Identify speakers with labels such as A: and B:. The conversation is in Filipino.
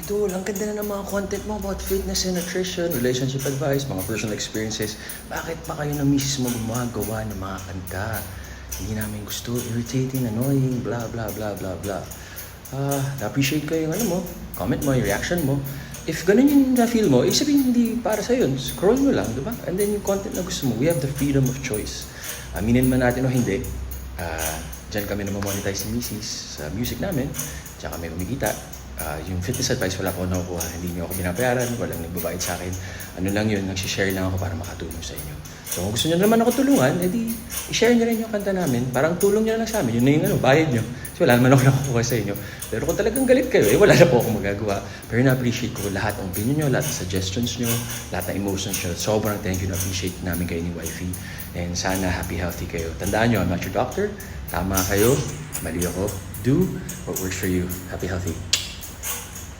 A: Idol, ang ganda na ng mga content mo about fitness and nutrition, relationship advice, mga personal experiences. Bakit pa kayo na mismo gumagawa ng mga kanta? Hindi namin gusto, irritating, annoying, blah, blah, blah, blah, blah. Ah, na-appreciate ko yung ano mo, comment mo, yung reaction mo. If ganun yung na-feel mo, ibig sabihin hindi para sa yun. Scroll mo lang, di ba? And then yung content na gusto mo, we have the freedom of choice. Aminin man natin o hindi, ah, dyan kami na monetize si Mrs. sa music namin, tsaka kami kumikita. Ah, yung fitness advice, wala po nakukuha. Hindi niyo ako binabayaran, walang nagbabayad sa akin. Ano lang yun, nagsishare lang ako para makatulong sa inyo. So kung gusto niyo naman ako tulungan, edi i-share niyo rin yung kanta namin. Parang tulong niyo na lang sa amin. Yun na yung ano, bayad niyo. So wala naman ako nakukuha sa inyo. Pero kung talagang galit kayo, eh wala na po akong magagawa. Pero na-appreciate ko lahat ng opinion niyo, lahat ng suggestions niyo, lahat ng emotions niyo. Sobrang thank you, na-appreciate namin kayo ni Wifey. And sana happy, healthy kayo. Tandaan niyo, I'm not your doctor. Tama kayo, mali ako. Do what works for you. Happy, healthy.